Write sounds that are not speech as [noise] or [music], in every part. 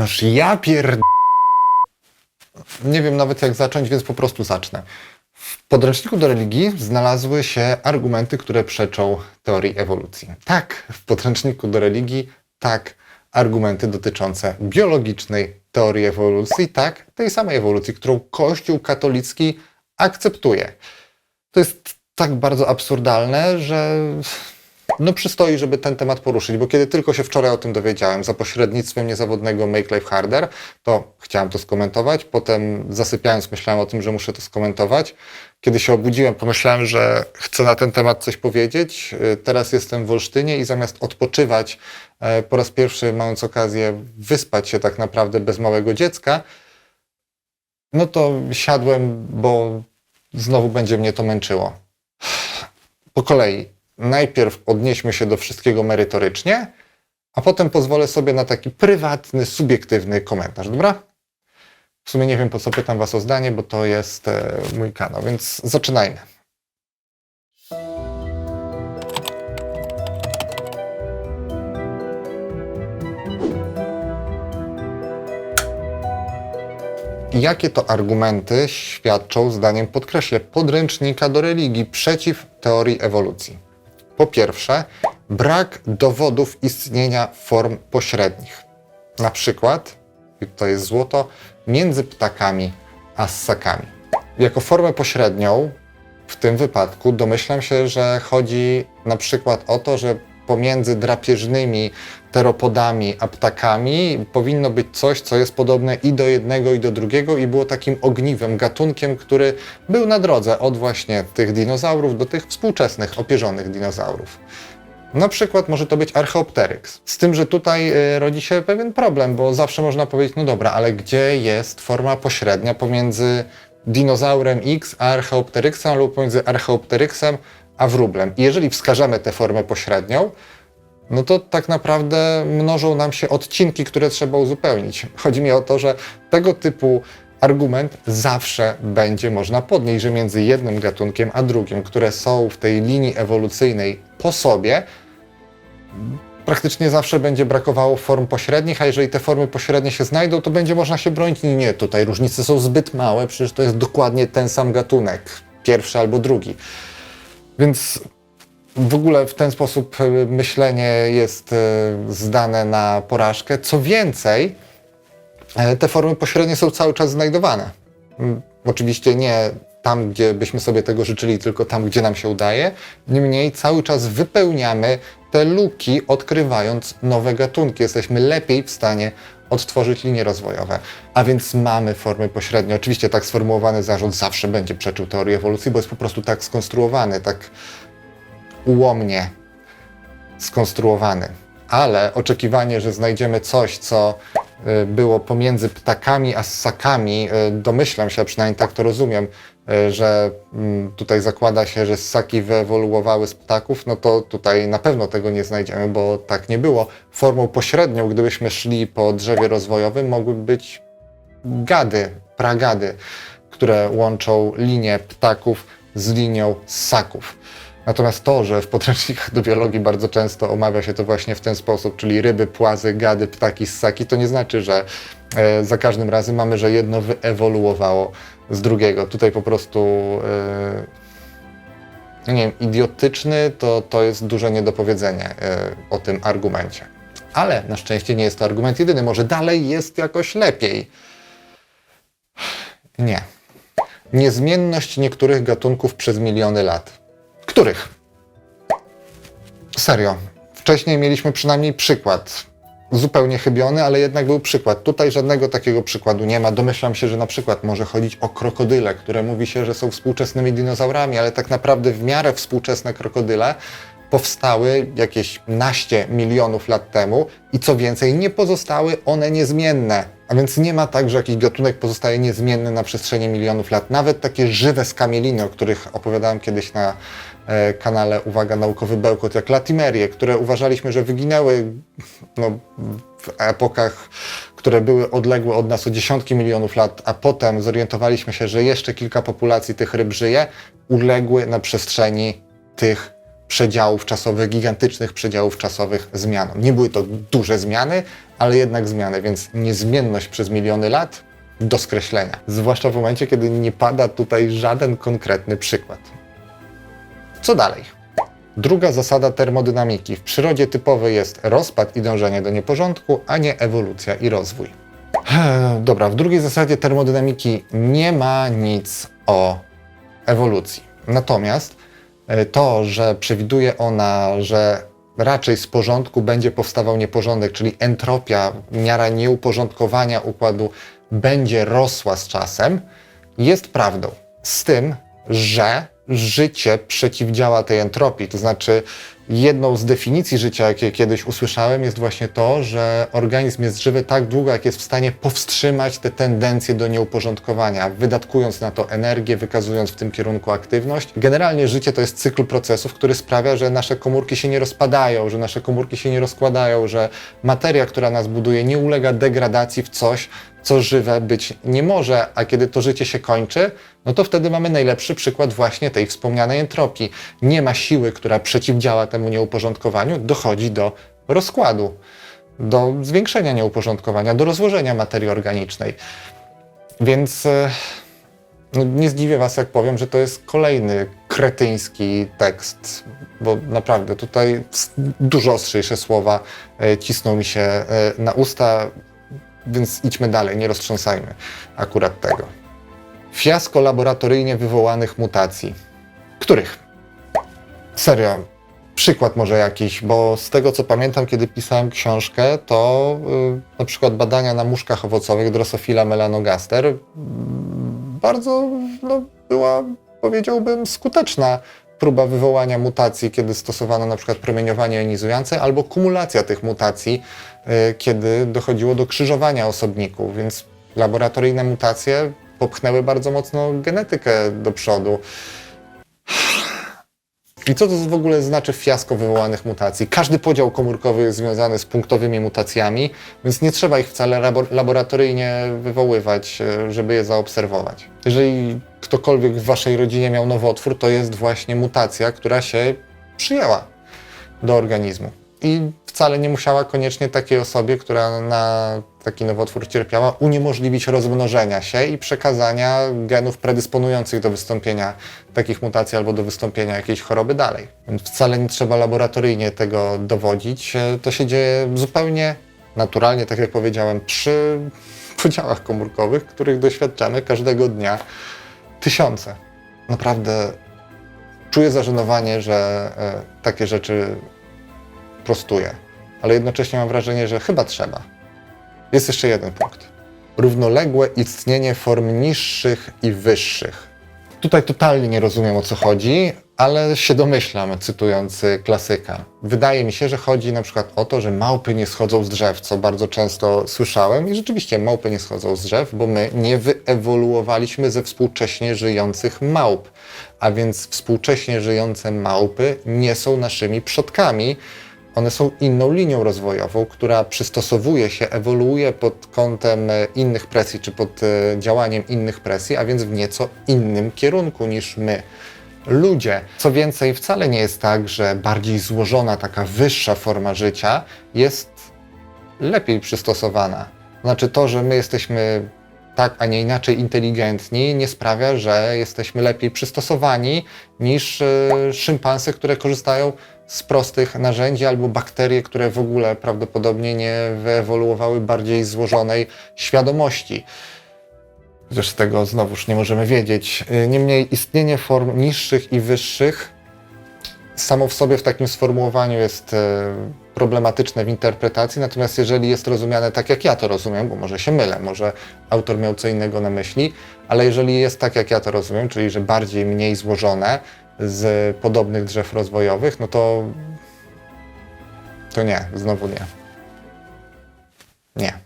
Noż ja pierd... Nie wiem nawet jak zacząć, więc po prostu zacznę. W podręczniku do religii znalazły się argumenty, które przeczą teorii ewolucji. Tak, w podręczniku do religii, tak, argumenty dotyczące biologicznej teorii ewolucji, tak, tej samej ewolucji, którą Kościół katolicki akceptuje. To jest tak bardzo absurdalne, że no przystoi, żeby ten temat poruszyć, bo kiedy tylko się wczoraj o tym dowiedziałem za pośrednictwem niezawodnego Make Life Harder, to chciałem to skomentować, potem zasypiając myślałem o tym, że muszę to skomentować. Kiedy się obudziłem, pomyślałem, że chcę na ten temat coś powiedzieć. Teraz jestem w Olsztynie i zamiast odpoczywać, e, po raz pierwszy mając okazję wyspać się tak naprawdę bez małego dziecka, no to siadłem, bo znowu będzie mnie to męczyło. Po kolei. Najpierw odnieśmy się do wszystkiego merytorycznie, a potem pozwolę sobie na taki prywatny, subiektywny komentarz, dobra? W sumie nie wiem, po co pytam Was o zdanie, bo to jest e, mój kanał, więc zaczynajmy. Jakie to argumenty świadczą, zdaniem podkreślę, podręcznika do religii przeciw teorii ewolucji? Po pierwsze, brak dowodów istnienia form pośrednich. Na przykład, to jest złoto, między ptakami a ssakami. Jako formę pośrednią w tym wypadku domyślam się, że chodzi na przykład o to, że pomiędzy drapieżnymi teropodami a ptakami powinno być coś, co jest podobne i do jednego, i do drugiego, i było takim ogniwem, gatunkiem, który był na drodze od właśnie tych dinozaurów do tych współczesnych, opierzonych dinozaurów. Na przykład może to być Archaeopteryx. Z tym, że tutaj y, rodzi się pewien problem, bo zawsze można powiedzieć, no dobra, ale gdzie jest forma pośrednia pomiędzy dinozaurem X a Archaeopteryxem lub pomiędzy Archaeopteryxem a wróblem? I jeżeli wskażemy tę formę pośrednią, no to tak naprawdę mnożą nam się odcinki, które trzeba uzupełnić. Chodzi mi o to, że tego typu argument zawsze będzie można podnieść, że między jednym gatunkiem a drugim, które są w tej linii ewolucyjnej po sobie, praktycznie zawsze będzie brakowało form pośrednich, a jeżeli te formy pośrednie się znajdą, to będzie można się bronić. Nie, tutaj różnice są zbyt małe, przecież to jest dokładnie ten sam gatunek, pierwszy albo drugi. Więc w ogóle w ten sposób e, myślenie jest e, zdane na porażkę. Co więcej, e, te formy pośrednie są cały czas znajdowane. Mm, Oczywiście nie tam, gdzie byśmy sobie tego życzyli, tylko tam, gdzie nam się udaje. Niemniej cały czas wypełniamy te luki, odkrywając nowe gatunki. Jesteśmy lepiej w stanie odtworzyć linie rozwojowe. A więc mamy formy pośrednie. Oczywiście tak sformułowany zarzut zawsze będzie przeczył teorii ewolucji, bo jest po prostu tak skonstruowany, tak ułomnie skonstruowany. Ale oczekiwanie, że znajdziemy coś, co było pomiędzy ptakami a ssakami, y, domyślam się, przynajmniej tak to rozumiem, y, że mm, tutaj zakłada się, że ssaki wyewoluowały z ptaków, no to tutaj na pewno tego nie znajdziemy, bo tak nie było. Formą pośrednią, gdybyśmy szli po drzewie rozwojowym, mogły być gady, pragady, które łączą linię ptaków z linią ssaków. Natomiast to, że w podręcznikach do biologii bardzo często omawia się to właśnie w ten sposób, czyli ryby, płazy, gady, ptaki, ssaki, to nie znaczy, że e, za każdym razem mamy, że jedno wyewoluowało z drugiego. Tutaj po prostu, e, no nie wiem, idiotyczny to, to jest duże niedopowiedzenie e, o tym argumencie. Ale na szczęście nie jest to argument jedyny, może dalej jest jakoś lepiej. Nie. Niezmienność niektórych gatunków przez miliony lat. Których? Serio. Wcześniej mieliśmy przynajmniej przykład. Zupełnie chybiony, ale jednak był przykład. Tutaj żadnego takiego przykładu nie ma. Domyślam się, że na przykład może chodzić o krokodyle, które mówi się, że są współczesnymi dinozaurami, ale tak naprawdę w miarę współczesne krokodyle powstały jakieś naście milionów lat temu i co więcej, nie pozostały one niezmienne. A więc nie ma tak, że jakiś gatunek pozostaje niezmienny na przestrzeni milionów lat. Nawet takie żywe skamieliny, o których opowiadałem kiedyś na e, kanale Uwaga Naukowy Bełkot, jak latimerie, które uważaliśmy, że wyginęły no, w epokach, które były odległe od nas o dziesiątki milionów lat, a potem zorientowaliśmy się, że jeszcze kilka populacji tych ryb żyje, uległy na przestrzeni tych przedziałów czasowych, gigantycznych przedziałów czasowych zmianom. Nie były to duże zmiany, ale jednak zmiany, więc niezmienność przez miliony lat do skreślenia. Zwłaszcza w momencie, kiedy nie pada tutaj żaden konkretny przykład. Co dalej? Druga zasada termodynamiki. W przyrodzie typowy jest rozpad i dążenie do nieporządku, a nie ewolucja i rozwój. Dobra, w drugiej zasadzie termodynamiki nie ma nic o ewolucji. Natomiast to, że przewiduje ona, że raczej z porządku będzie powstawał nieporządek, czyli entropia, miara nieuporządkowania układu będzie rosła z czasem, jest prawdą. Z tym, że życie przeciwdziała tej entropii. To znaczy, jedną z definicji życia, jakie kiedyś usłyszałem, jest właśnie to, że organizm jest żywy tak długo, jak jest w stanie powstrzymać te tendencje do nieuporządkowania, wydatkując na to energię, wykazując w tym kierunku aktywność. Generalnie życie to jest cykl procesów, który sprawia, że nasze komórki się nie rozpadają, że nasze komórki się nie rozkładają, że materia, która nas buduje, nie ulega degradacji w coś, co żywe być nie może, a kiedy to życie się kończy, no to wtedy mamy najlepszy przykład właśnie tej wspomnianej entropii. Nie ma siły, która przeciwdziała temu nieuporządkowaniu, dochodzi do rozkładu, do zwiększenia nieuporządkowania, do rozłożenia materii organicznej. Więc e, no, nie zdziwię Was, jak powiem, że to jest kolejny kretyński tekst, bo naprawdę tutaj dużo ostrzejsze słowa e, cisną mi się e, na usta, więc idźmy dalej, nie roztrząsajmy akurat tego. Fiasko laboratoryjnie wywołanych mutacji. Których? Serio, przykład może jakiś, bo z tego co pamiętam, kiedy pisałem książkę, to y, na przykład badania na muszkach owocowych Drosophila melanogaster y, bardzo no, była, powiedziałbym, skuteczna próba wywołania mutacji, kiedy stosowano na przykład promieniowanie jonizujące, albo kumulacja tych mutacji, y, kiedy dochodziło do krzyżowania osobników, więc laboratoryjne mutacje popchnęły bardzo mocno genetykę do przodu. I co to w ogóle znaczy fiasko wywołanych mutacji? Każdy podział komórkowy jest związany z punktowymi mutacjami, więc nie trzeba ich wcale labor- laboratoryjnie wywoływać, e, żeby je zaobserwować. Jeżeli ktokolwiek w waszej rodzinie miał nowotwór, to jest właśnie mutacja, która się przyjęła do organizmu. I wcale nie musiała koniecznie takiej osobie, która na taki nowotwór cierpiała, uniemożliwić rozmnożenia się i przekazania genów predysponujących do wystąpienia takich mutacji albo do wystąpienia jakiejś choroby dalej. Więc wcale nie trzeba laboratoryjnie tego dowodzić. To się dzieje zupełnie naturalnie, tak jak powiedziałem, przy [laughs] podziałach komórkowych, których doświadczamy każdego dnia tysiące. Naprawdę czuję zażenowanie, że e, takie rzeczy prostuję, ale jednocześnie mam wrażenie, że chyba trzeba. Jest jeszcze jeden punkt. Równoległe istnienie form niższych i wyższych. Tutaj totalnie nie rozumiem o co chodzi, ale się domyślam, cytując klasyka. Wydaje mi się, że chodzi na przykład o to, że małpy nie schodzą z drzew, co bardzo często słyszałem i rzeczywiście małpy nie schodzą z drzew, bo my nie wyewoluowaliśmy ze współcześnie żyjących małp, a więc współcześnie żyjące małpy nie są naszymi przodkami, one są inną linią rozwojową, która przystosowuje się, ewoluuje pod kątem e, innych presji, czy pod e, działaniem innych presji, a więc w nieco innym kierunku niż my. Ludzie. Co więcej, wcale nie jest tak, że bardziej złożona, taka wyższa forma życia jest lepiej przystosowana. Znaczy to, że my jesteśmy tak, a nie inaczej inteligentni, nie sprawia, że jesteśmy lepiej przystosowani niż e, szympansy, które korzystają z prostych narzędzi, albo bakterie, które w ogóle prawdopodobnie nie wyewoluowały bardziej złożonej świadomości. Chociaż tego znowuż nie możemy wiedzieć. E, Niemniej istnienie form niższych i wyższych samo w sobie w takim sformułowaniu jest e, problematyczne w interpretacji, natomiast jeżeli jest rozumiane tak, jak ja to rozumiem, bo może się mylę, może autor miał co innego na myśli, ale jeżeli jest tak, jak ja to rozumiem, czyli że bardziej, mniej złożone z podobnych drzew rozwojowych, no to to nie, znowu nie. Nie.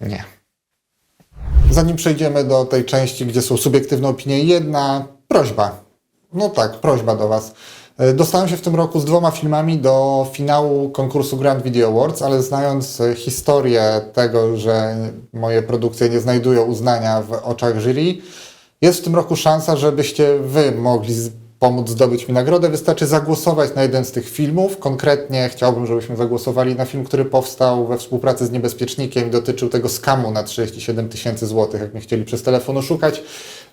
Nie. Zanim przejdziemy do tej części, gdzie są subiektywne opinie, jedna prośba. No tak, prośba do Was. E, Dostałem się w tym roku z dwoma filmami do finału konkursu Grand Video Awards, ale znając historię tego, że moje produkcje nie znajdują uznania w oczach jury, jest w tym roku szansa, żebyście Wy mogli pomóc zdobyć mi nagrodę, wystarczy zagłosować na jeden z tych filmów. Konkretnie chciałbym, żebyśmy zagłosowali na film, który powstał we współpracy z Niebezpiecznikiem i dotyczył tego skamu na 37 tysięcy złotych, jak mnie chcieli przez telefon oszukać.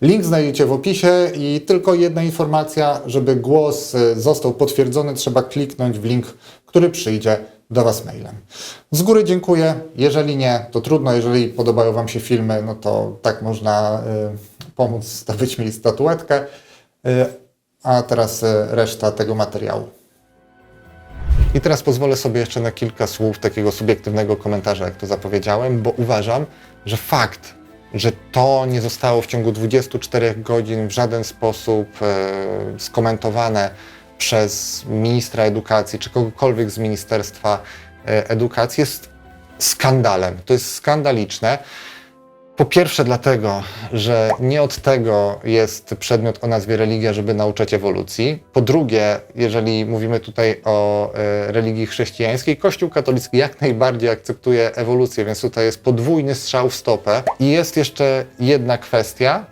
Link znajdziecie w opisie i tylko jedna informacja, żeby głos y, został potwierdzony, trzeba kliknąć w link, który przyjdzie do Was mailem. Z góry dziękuję. Jeżeli nie, to trudno. Jeżeli podobają Wam się filmy, no to tak można y, pomóc zdobyć mi statuetkę. Y, a teraz y, reszta tego materiału. I teraz pozwolę sobie jeszcze na kilka słów takiego subiektywnego komentarza, jak to zapowiedziałem, bo uważam, że fakt, że to nie zostało w ciągu 24 godzin w żaden sposób e, skomentowane przez ministra edukacji czy kogokolwiek z Ministerstwa e, Edukacji jest skandalem. To jest skandaliczne. Po pierwsze dlatego, że nie od tego jest przedmiot o nazwie religia, żeby nauczać ewolucji. Po drugie, jeżeli mówimy tutaj o e, religii chrześcijańskiej, Kościół katolicki jak najbardziej akceptuje ewolucję, więc tutaj jest podwójny strzał w stopę. I jest jeszcze jedna kwestia,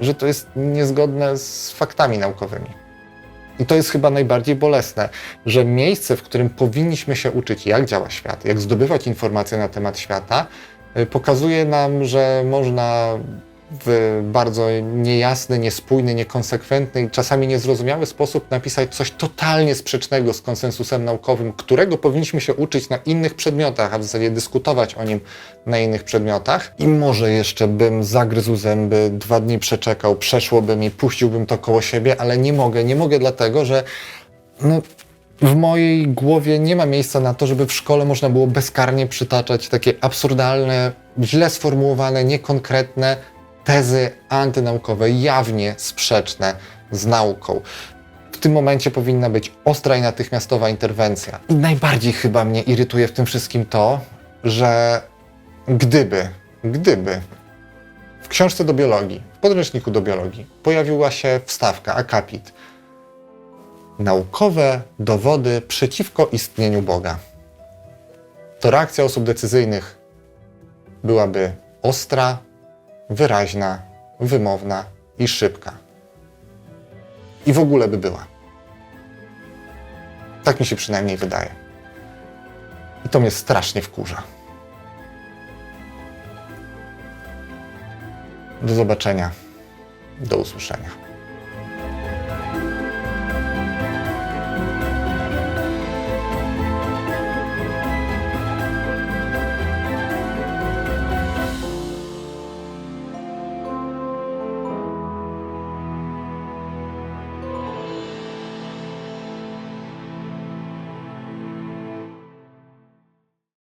że to jest niezgodne z faktami naukowymi. I to jest chyba najbardziej bolesne, że miejsce, w którym powinniśmy się uczyć, jak działa świat, jak zdobywać informacje na temat świata, pokazuje nam, że można w bardzo niejasny, niespójny, niekonsekwentny i czasami niezrozumiały sposób napisać coś totalnie sprzecznego z konsensusem naukowym, którego powinniśmy się uczyć na innych przedmiotach, a w zasadzie dyskutować o nim na innych przedmiotach. I może jeszcze bym zagryzł zęby, dwa dni przeczekał, przeszłoby mi, puściłbym to koło siebie, ale nie mogę. Nie mogę dlatego, że no, w mojej głowie nie ma miejsca na to, żeby w szkole można było bezkarnie przytaczać takie absurdalne, źle sformułowane, niekonkretne tezy antynaukowe, jawnie sprzeczne z nauką. W tym momencie powinna być ostra i natychmiastowa interwencja. I najbardziej chyba mnie irytuje w tym wszystkim to, że gdyby, gdyby w książce do biologii, w podręczniku do biologii pojawiła się wstawka, akapit, naukowe dowody przeciwko istnieniu Boga, to reakcja osób decyzyjnych byłaby ostra, wyraźna, wymowna i szybka. I w ogóle by była. Tak mi się przynajmniej wydaje. I to mnie strasznie wkurza. Do zobaczenia. Do usłyszenia.